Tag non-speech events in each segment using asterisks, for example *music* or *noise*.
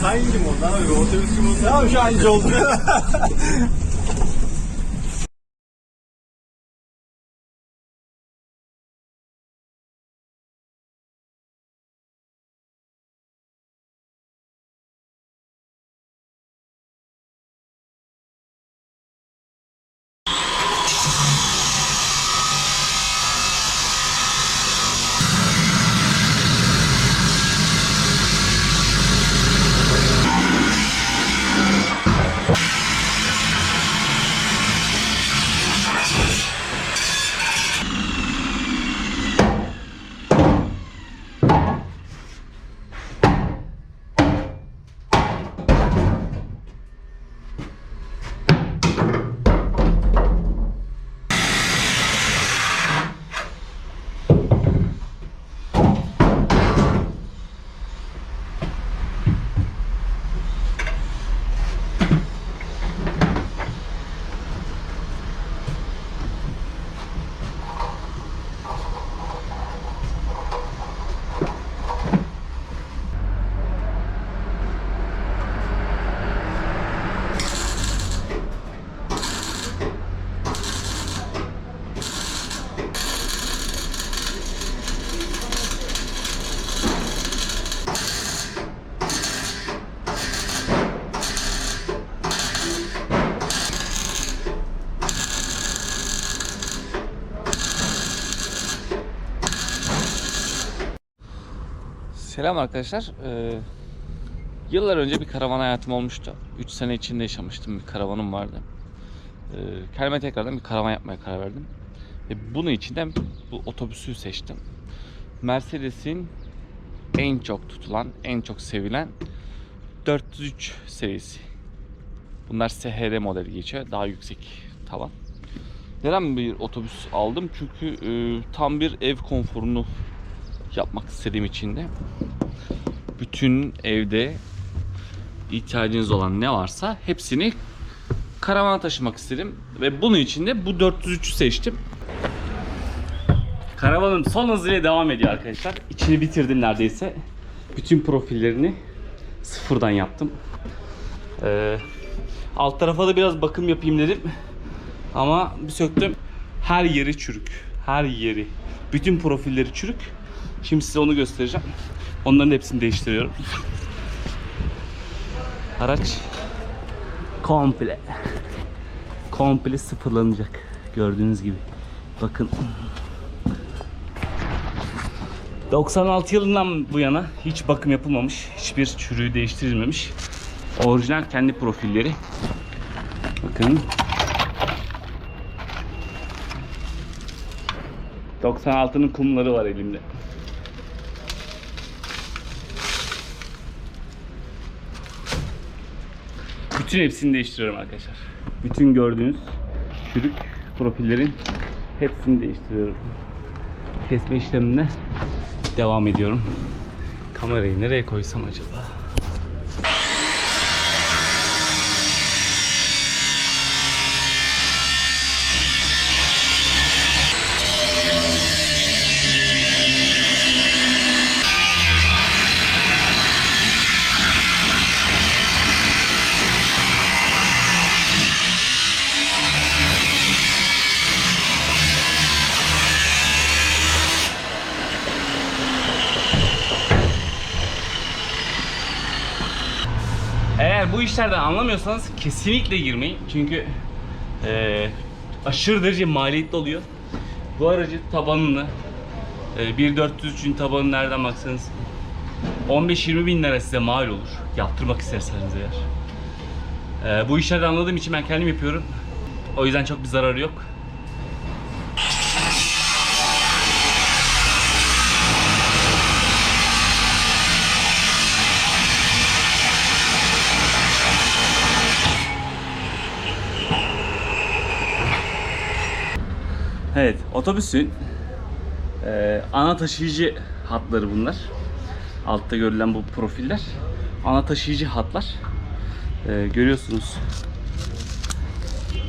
Şahin limondan abi. Otobüs limondan. Tamam Şahinci oldu. *laughs* Selam arkadaşlar. Ee, yıllar önce bir karavan hayatım olmuştu. 3 sene içinde yaşamıştım. Bir karavanım vardı. Ee, kendime tekrardan bir karavan yapmaya karar verdim. Ve bunun içinden bu otobüsü seçtim. Mercedes'in en çok tutulan, en çok sevilen 403 serisi. Bunlar SHR modeli geçiyor. Daha yüksek tavan. Neden bir otobüs aldım? Çünkü e, tam bir ev konforunu yapmak istediğim için de bütün evde ihtiyacınız olan ne varsa hepsini karavana taşımak istedim ve bunun için de bu 403'ü seçtim. Karavanım son hızıyla devam ediyor arkadaşlar. İçini bitirdim neredeyse. Bütün profillerini sıfırdan yaptım. Ee, alt tarafa da biraz bakım yapayım dedim. Ama bir söktüm. Her yeri çürük. Her yeri. Bütün profilleri çürük. Şimdi size onu göstereceğim. Onların hepsini değiştiriyorum. Araç komple komple sıfırlanacak. Gördüğünüz gibi. Bakın 96 yılından bu yana hiç bakım yapılmamış, hiçbir çürüğü değiştirilmemiş. Orijinal kendi profilleri. Bakın. 96'nın kumları var elimde. Bütün hepsini değiştiriyorum arkadaşlar. Bütün gördüğünüz çürük profillerin hepsini değiştiriyorum kesme işlemine devam ediyorum. Kamerayı nereye koysam acaba? Bu işlerden anlamıyorsanız kesinlikle girmeyin. Çünkü eee aşırı derece maliyetli oluyor. Bu aracı tabanını e, 1.403'ün tabanı nereden baksanız 15-20 bin lira size mal olur. Yaptırmak isterseniz eğer. Eee, bu işlerden anladığım için ben kendim yapıyorum. O yüzden çok bir zararı yok. Evet, otobüsün e, ana taşıyıcı hatları bunlar. Altta görülen bu profiller. Ana taşıyıcı hatlar. E, görüyorsunuz.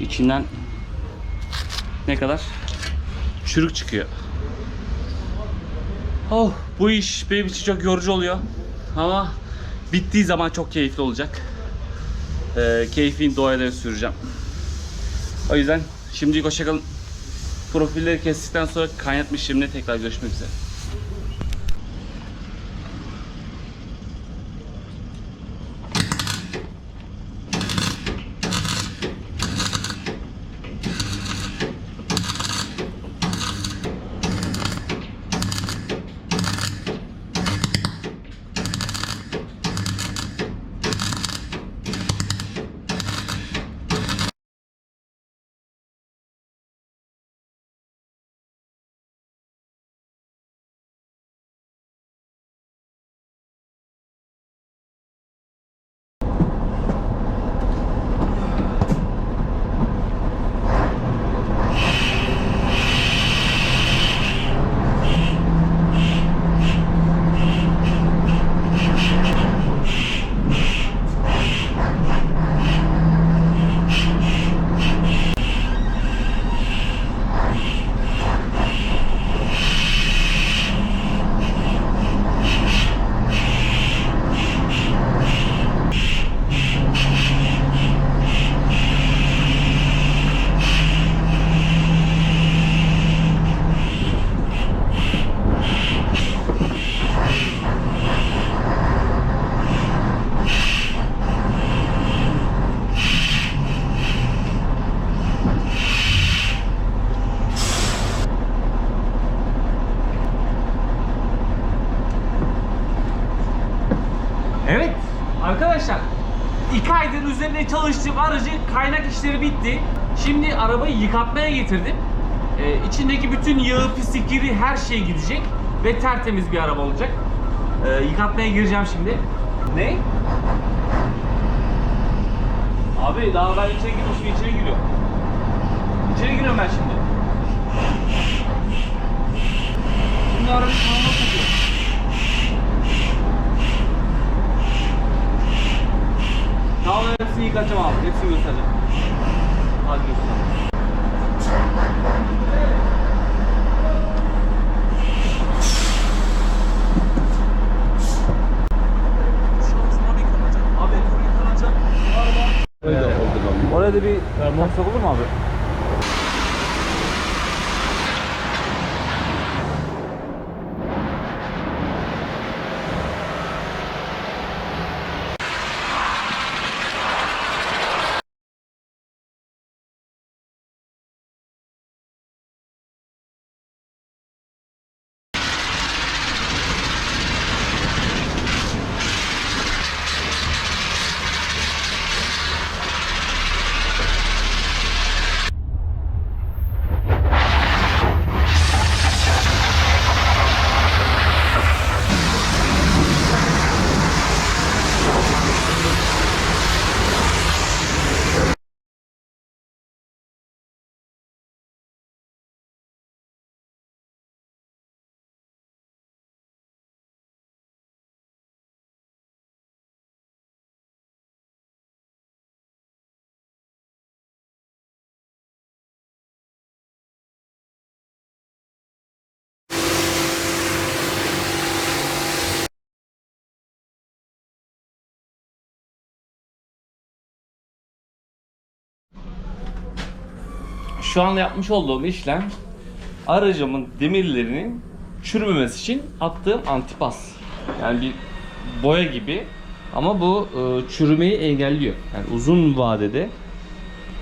İçinden ne kadar çürük çıkıyor. Oh, bu iş benim için çok yorucu oluyor. Ama Bittiği zaman çok keyifli olacak. Ee, keyfini doğaya da süreceğim. O yüzden şimdilik hoşçakalın. Profilleri kestikten sonra kaynatma işlemine tekrar görüşmek üzere. Evet arkadaşlar aydır üzerine çalıştığım aracı kaynak işleri bitti. Şimdi arabayı yıkatmaya getirdim. Ee, içindeki bütün yağı, pislik, kiri her şey gidecek ve tertemiz bir araba olacak. Ee, yıkatmaya gireceğim şimdi. Ne? Abi daha ben içeri girmişim içeri giriyorum. İçeri giriyorum ben şimdi. Şimdi arabayı kanala sokuyorum. Tamam hepsini yıkatacağım abi. Hepsini göstereceğim. Hadi göster. Abi tur yıkanacak. Oraya da bir taksak olur mu abi? Şu anda yapmış olduğum işlem aracımın demirlerinin çürümemesi için attığım antipas. Yani bir boya gibi ama bu e, çürümeyi engelliyor. Yani uzun vadede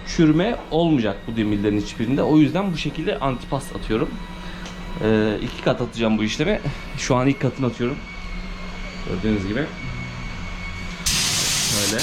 çürüme olmayacak bu demirlerin hiçbirinde. O yüzden bu şekilde antipas atıyorum. E, iki kat atacağım bu işlemi. *laughs* Şu an ilk katını atıyorum. Gördüğünüz gibi. Böyle.